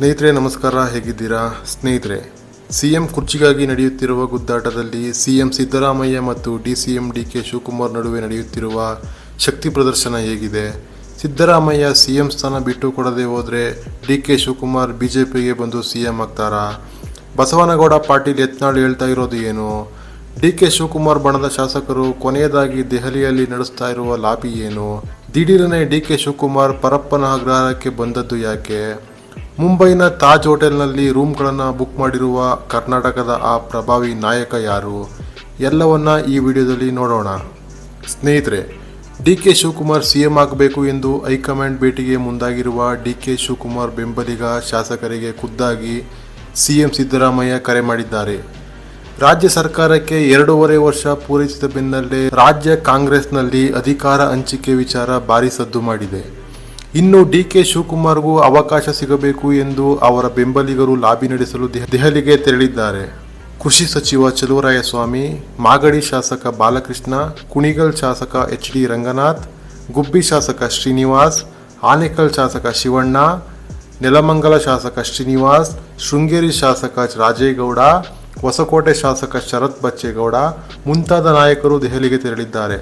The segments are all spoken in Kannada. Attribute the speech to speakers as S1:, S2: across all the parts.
S1: ಸ್ನೇಹಿತರೆ, ನಮಸ್ಕಾರ. ಹೇಗಿದ್ದೀರಾ? ಸ್ನೇಹಿತರೆ, ಸಿಎಂ ಕುರ್ಚಿಗಾಗಿ ನಡೆಯುತ್ತಿರುವ ಗುದ್ದಾಟದಲ್ಲಿ ಸಿಎಂ ಸಿದ್ದರಾಮಯ್ಯ ಮತ್ತು D C M D K Shivakumar ನಡುವೆ ನಡೆಯುತ್ತಿರುವ ಶಕ್ತಿ ಪ್ರದರ್ಶನ ಹೇಗಿದೆ? ಸಿದ್ದರಾಮಯ್ಯ ಸಿಎಂ ಸ್ಥಾನ ಬಿಟ್ಟು ಕೊಡದೆ ಹೋದರೆ ಡಿ ಕೆ ಶಿವಕುಮಾರ್ ಪಿಗೆ ಬಂದು ಸಿ ಎಂ ಆಗ್ತಾರಾ? ಬಸವನಗೌಡ ಪಾಟೀಲ್ ಎತ್ನಾಳ್ ಹೇಳ್ತಾ ಇರೋದು ಏನು? ಡಿ ಕೆ ಶಿವಕುಮಾರ್ ಬಣದ ಶಾಸಕರು ಕೊನೆಯದಾಗಿ ದೆಹಲಿಯಲ್ಲಿ ನಡೆಸ್ತಾ ಇರುವ ಲಾಬಿ ಏನು? ದಿಢೀರನೆ ಡಿ ಕೆ ಶಿವಕುಮಾರ್ ಪರಪ್ಪನ ಅಗ್ರಹಾರಕ್ಕೆ ಬಂದದ್ದು ಯಾಕೆ? ಮುಂಬೈನ ತಾಜ್ ಹೋಟೆಲ್ನಲ್ಲಿ ರೂಮ್ಗಳನ್ನು ಬುಕ್ ಮಾಡಿರುವ ಕರ್ನಾಟಕದ ಆ ಪ್ರಭಾವಿ ನಾಯಕ ಯಾರು? ಎಲ್ಲವನ್ನ ಈ ವಿಡಿಯೋದಲ್ಲಿ ನೋಡೋಣ. ಸ್ನೇಹಿತರೆ, D K Shivakumar C M ಆಗಬೇಕು ಎಂದು ಹೈಕಮಾಂಡ್ ಭೇಟಿಗೆ ಮುಂದಾಗಿರುವ ಡಿ ಕೆ ಶಿವಕುಮಾರ್ ಬೆಂಬಲಿಗ ಶಾಸಕರಿಗೆ ಖುದ್ದಾಗಿ ಸಿ ಎಂ ಸಿದ್ದರಾಮಯ್ಯ ಕರೆ ಮಾಡಿದ್ದಾರೆ. ರಾಜ್ಯ ಸರ್ಕಾರಕ್ಕೆ ಎರಡೂವರೆ ವರ್ಷ ಪೂರೈಸಿದ ಬೆನ್ನಲ್ಲೇ ರಾಜ್ಯ ಕಾಂಗ್ರೆಸ್ನಲ್ಲಿ ಅಧಿಕಾರ ಹಂಚಿಕೆ ವಿಚಾರ ಭಾರಿ ಸದ್ದು ಮಾಡಿದೆ. ಇನ್ನು ಡಿ ಕೆ ಶಿವಕುಮಾರ್ಗೂ ಅವಕಾಶ ಸಿಗಬೇಕು ಎಂದು ಅವರ ಬೆಂಬಲಿಗರು ಲಾಬಿ ನಡೆಸಲು ದೆಹ- ದೆಹಲಿಗೆ ತೆರಳಿದ್ದಾರೆ. ಕೃಷಿ ಸಚಿವ ಚಲುವರಾಯಸ್ವಾಮಿ, ಮಾಗಡಿ ಶಾಸಕ ಬಾಲಕೃಷ್ಣ, ಕುಣಿಗಲ್ ಶಾಸಕ ಎಚ್ ಡಿ ರಂಗನಾಥ್, ಗುಬ್ಬಿ ಶಾಸಕ ಶ್ರೀನಿವಾಸ್, ಆನೇಕಲ್ ಶಾಸಕ ಶಿವಣ್ಣ, ನೆಲಮಂಗಲ ಶಾಸಕ ಶ್ರೀನಿವಾಸ್, ಶೃಂಗೇರಿ ಶಾಸಕ ರಾಜೇಗೌಡ ಹೊಸಕೋಟೆ ಶಾಸಕ ಶರತ್ ಬಚ್ಚೇಗೌಡ, ಮುಂತಾದ ನಾಯಕರು ದೆಹಲಿಗೆ ತೆರಳಿದ್ದಾರೆ.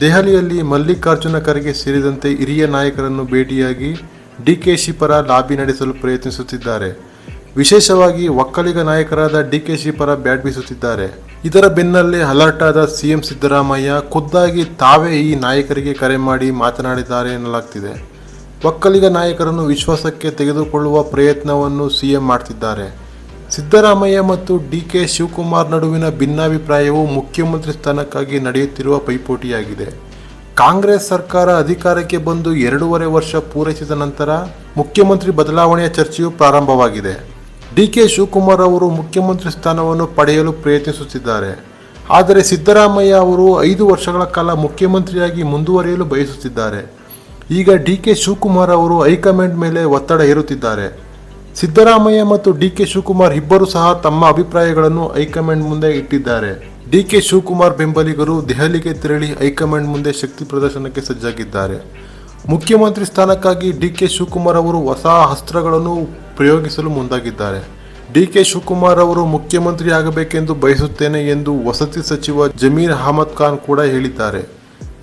S1: ದೆಹಲಿಯಲ್ಲಿ ಮಲ್ಲಿಕಾರ್ಜುನ ಖರ್ಗೆ ಸೇರಿದಂತೆ ಹಿರಿಯ ನಾಯಕರನ್ನು ಭೇಟಿಯಾಗಿ ಡಿಕೆಶಿ ಪರ ಲಾಬಿ ನಡೆಸಲು ಪ್ರಯತ್ನಿಸುತ್ತಿದ್ದಾರೆ. ವಿಶೇಷವಾಗಿ ಒಕ್ಕಲಿಗ ನಾಯಕರಾದ ಡಿಕೆಶಿ ಪರ ಬ್ಯಾಟ್ ಬೀಸುತ್ತಿದ್ದಾರೆ. ಇದರ ಬೆನ್ನಲ್ಲೇ ಅಲರ್ಟ್ ಆದ ಸಿಎಂ ಸಿದ್ದರಾಮಯ್ಯ, ಖುದ್ದಾಗಿ ತಾವೇ ಈ ನಾಯಕರಿಗೆ ಕರೆ ಮಾಡಿ ಮಾತನಾಡಿದ್ದಾರೆ ಎನ್ನಲಾಗ್ತಿದೆ. ಒಕ್ಕಲಿಗ ನಾಯಕರನ್ನು ವಿಶ್ವಾಸಕ್ಕೆ ತೆಗೆದುಕೊಳ್ಳುವ ಪ್ರಯತ್ನವನ್ನು ಸಿಎಂ ಮಾಡ್ತಿದ್ದಾರೆ. ಸಿದ್ದರಾಮಯ್ಯ ಮತ್ತು ಡಿ ಕೆ ಶಿವಕುಮಾರ್ ನಡುವಿನ ಭಿನ್ನಾಭಿಪ್ರಾಯವು ಮುಖ್ಯಮಂತ್ರಿ ಸ್ಥಾನಕ್ಕಾಗಿ ನಡೆಯುತ್ತಿರುವ ಪೈಪೋಟಿಯಾಗಿದೆ. ಕಾಂಗ್ರೆಸ್ ಸರ್ಕಾರ ಅಧಿಕಾರಕ್ಕೆ ಬಂದು ಎರಡೂವರೆ ವರ್ಷ ಪೂರೈಸಿದ ನಂತರ ಮುಖ್ಯಮಂತ್ರಿ ಬದಲಾವಣೆಯ ಚರ್ಚೆಯು ಪ್ರಾರಂಭವಾಗಿದೆ. ಡಿ ಕೆ ಶಿವಕುಮಾರ್ ಅವರು ಮುಖ್ಯಮಂತ್ರಿ ಸ್ಥಾನವನ್ನು ಪಡೆಯಲು ಪ್ರಯತ್ನಿಸುತ್ತಿದ್ದಾರೆ. ಆದರೆ ಸಿದ್ದರಾಮಯ್ಯ ಅವರು ಐದು ವರ್ಷಗಳ ಕಾಲ ಮುಖ್ಯಮಂತ್ರಿಯಾಗಿ ಮುಂದುವರಿಯಲು ಬಯಸುತ್ತಿದ್ದಾರೆ. ಈಗ ಡಿ ಕೆ ಶಿವಕುಮಾರ್ ಅವರು ಹೈಕಮಾಂಡ್ ಮೇಲೆ ಒತ್ತಡ ಹೇರುತ್ತಿದ್ದಾರೆ. ಸಿದ್ದರಾಮಯ್ಯ ಮತ್ತು ಡಿ ಕೆ ಶಿವಕುಮಾರ್ ಇಬ್ಬರು ಸಹ ತಮ್ಮ ಅಭಿಪ್ರಾಯಗಳನ್ನು ಹೈಕಮಾಂಡ್ ಮುಂದೆ ಇಟ್ಟಿದ್ದಾರೆ. ಡಿ ಕೆ ಶಿವಕುಮಾರ್ ಬೆಂಬಲಿಗರು ದೆಹಲಿಗೆ ತೆರಳಿ ಹೈಕಮಾಂಡ್ ಮುಂದೆ ಶಕ್ತಿ ಪ್ರದರ್ಶನಕ್ಕೆ ಸಜ್ಜಾಗಿದ್ದಾರೆ. ಮುಖ್ಯಮಂತ್ರಿ ಸ್ಥಾನಕ್ಕಾಗಿ ಡಿ ಕೆ ಶಿವಕುಮಾರ್ ಅವರು ಹೊಸ ಅಸ್ತ್ರಗಳನ್ನು ಪ್ರಯೋಗಿಸಲು ಮುಂದಾಗಿದ್ದಾರೆ. ಡಿ ಕೆ ಶಿವಕುಮಾರ್ ಅವರು ಮುಖ್ಯಮಂತ್ರಿ ಆಗಬೇಕೆಂದು ಬಯಸುತ್ತೇನೆ ಎಂದು ವಸತಿ ಸಚಿವ ಜಮೀರ್ ಅಹಮದ್ ಖಾನ್ ಕೂಡ ಹೇಳಿದ್ದಾರೆ.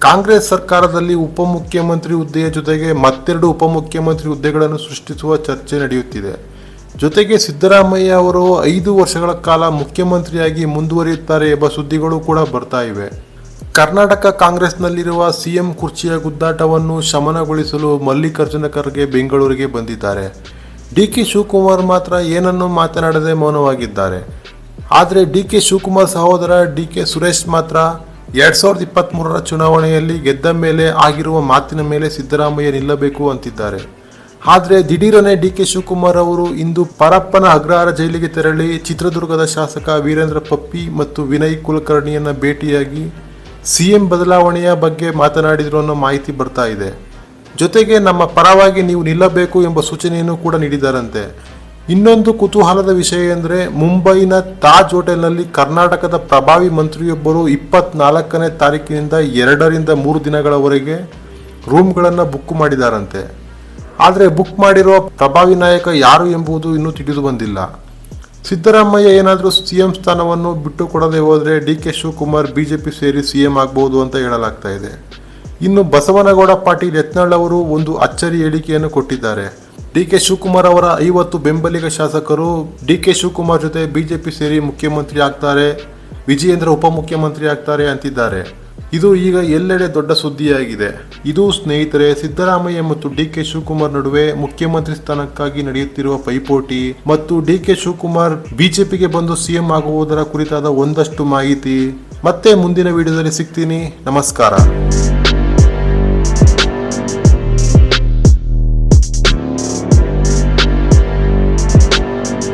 S1: ಕಾಂಗ್ರೆಸ್ ಸರ್ಕಾರದಲ್ಲಿ ಉಪಮುಖ್ಯಮಂತ್ರಿ ಹುದ್ದೆಯ ಜೊತೆಗೆ ಮತ್ತೆರಡು ಉಪಮುಖ್ಯಮಂತ್ರಿ ಹುದ್ದೆಗಳನ್ನು ಸೃಷ್ಟಿಸುವ ಚರ್ಚೆ ನಡೆಯುತ್ತಿದೆ. ಜೊತೆಗೆ ಸಿದ್ದರಾಮಯ್ಯ ಅವರು ಐದು ವರ್ಷಗಳ ಕಾಲ ಮುಖ್ಯಮಂತ್ರಿಯಾಗಿ ಮುಂದುವರಿಯುತ್ತಾರೆ ಎಂಬ ಸುದ್ದಿಗಳು ಕೂಡ ಬರ್ತಾ ಇವೆ. ಕರ್ನಾಟಕ ಕಾಂಗ್ರೆಸ್ನಲ್ಲಿರುವ ಸಿಎಂ ಕುರ್ಚಿಯ ಗುದ್ದಾಟವನ್ನು ಶಮನಗೊಳಿಸಲು ಮಲ್ಲಿಕಾರ್ಜುನ ಖರ್ಗೆ ಬೆಂಗಳೂರಿಗೆ ಬಂದಿದ್ದಾರೆ. ಡಿ ಕೆ ಶಿವಕುಮಾರ್ ಮಾತ್ರ ಏನನ್ನೂ ಮಾತನಾಡದೆ ಮೌನವಾಗಿದ್ದಾರೆ. ಆದರೆ ಡಿ ಕೆ ಶಿವಕುಮಾರ್ ಸಹೋದರ ಡಿ ಕೆ ಸುರೇಶ್ ಮಾತ್ರ ಎರಡ್ ಸಾವಿರದ ಇಪ್ಪತ್ತ್ ಮೂರರ ಚುನಾವಣೆಯಲ್ಲಿ ಗೆದ್ದ ಮೇಲೆ ಆಗಿರುವ ಮಾತಿನ ಮೇಲೆ ಸಿದ್ದರಾಮಯ್ಯ ನಿಲ್ಲಬೇಕು ಅಂತಿದ್ದಾರೆ. ಆದರೆ ದಿಢೀರನೆ ಡಿ ಕೆ ಶಿವಕುಮಾರ್ ಅವರು ಇಂದು ಪರಪ್ಪನ ಅಗ್ರಹಾರ ಜೈಲಿಗೆ ತೆರಳಿ ಚಿತ್ರದುರ್ಗದ ಶಾಸಕ ವೀರೇಂದ್ರ ಪಪ್ಪಿ ಮತ್ತು ವಿನಯ್ ಕುಲಕರ್ಣಿಯನ್ನು ಭೇಟಿಯಾಗಿ ಸಿಎಂ ಬದಲಾವಣೆಯ ಬಗ್ಗೆ ಮಾತನಾಡಿದರು ಅನ್ನೋ ಮಾಹಿತಿ ಬರ್ತಾ ಇದೆ. ಜೊತೆಗೆ ನಮ್ಮ ಪರವಾಗಿ ನೀವು ನಿಲ್ಲಬೇಕು ಎಂಬ ಸೂಚನೆಯನ್ನು ಕೂಡ ನೀಡಿದ್ದಾರಂತೆ. ಇನ್ನೊಂದು ಕುತೂಹಲದ ವಿಷಯ ಎಂದರೆ ಮುಂಬೈನ ತಾಜ್ ಹೋಟೆಲ್ನಲ್ಲಿ ಕರ್ನಾಟಕದ ಪ್ರಭಾವಿ ಮಂತ್ರಿಯೊಬ್ಬರು ಇಪ್ಪತ್ನಾಲ್ಕನೇ ತಾರೀಕಿನಿಂದ ಎರಡರಿಂದ ಮೂರು ದಿನಗಳವರೆಗೆ ರೂಮ್ಗಳನ್ನು ಬುಕ್ ಮಾಡಿದಾರಂತೆ. ಆದರೆ ಬುಕ್ ಮಾಡಿರುವ ಪ್ರಭಾವಿ ನಾಯಕ ಯಾರು ಎಂಬುದು ಇನ್ನೂ ತಿಳಿದು ಬಂದಿಲ್ಲ. ಸಿದ್ದರಾಮಯ್ಯ ಏನಾದರೂ ಸಿ ಎಂ ಸ್ಥಾನವನ್ನು ಬಿಟ್ಟು ಕೊಡದೆ ಹೋದರೆ D K Shivakumar B J P ಸೇರಿ ಸಿ ಎಂ ಆಗ್ಬೋದು ಅಂತ ಹೇಳಲಾಗ್ತಾ ಇದೆ. ಇನ್ನು ಬಸವನಗೌಡ ಪಾಟೀಲ್ ಯತ್ನಾಳ್ ಅವರು ಒಂದು ಅಚ್ಚರಿ ಹೇಳಿಕೆಯನ್ನು ಕೊಟ್ಟಿದ್ದಾರೆ. ಡಿ ಕೆ ಶಿವಕುಮಾರ್ ಅವರ ಐವತ್ತು ಬೆಂಬಲಿಗ ಶಾಸಕರು ಡಿ ಕೆ ಶಿವಕುಮಾರ್ ಜೊತೆ ಬಿಜೆಪಿ ಸೇರಿ ಮುಖ್ಯಮಂತ್ರಿ ಆಗ್ತಾರೆ, ವಿಜಯೇಂದ್ರ ಉಪಮುಖ್ಯಮಂತ್ರಿ ಆಗ್ತಾರೆ ಅಂತಿದ್ದಾರೆ. ಇದು ಈಗ ಎಲ್ಲೆಡೆ ದೊಡ್ಡ ಸುದ್ದಿಯಾಗಿದೆ. ಇದು ಸ್ನೇಹಿತರೆ, ಸಿದ್ದರಾಮಯ್ಯ ಮತ್ತು ಡಿ ಕೆ ಶಿವಕುಮಾರ್ ನಡುವೆ ಮುಖ್ಯಮಂತ್ರಿ ಸ್ಥಾನಕ್ಕಾಗಿ ನಡೆಯುತ್ತಿರುವ ಪೈಪೋಟಿ ಮತ್ತು ಡಿ ಕೆ ಶಿವಕುಮಾರ್ ಬಿಜೆಪಿಗೆ ಬಂದು ಸಿಎಂ ಆಗುವುದರ ಕುರಿತಾದ ಒಂದಷ್ಟು ಮಾಹಿತಿ ಮತ್ತೆ ಮುಂದಿನ ವಿಡಿಯೋದಲ್ಲಿ ಸಿಗ್ತೀನಿ. ನಮಸ್ಕಾರ.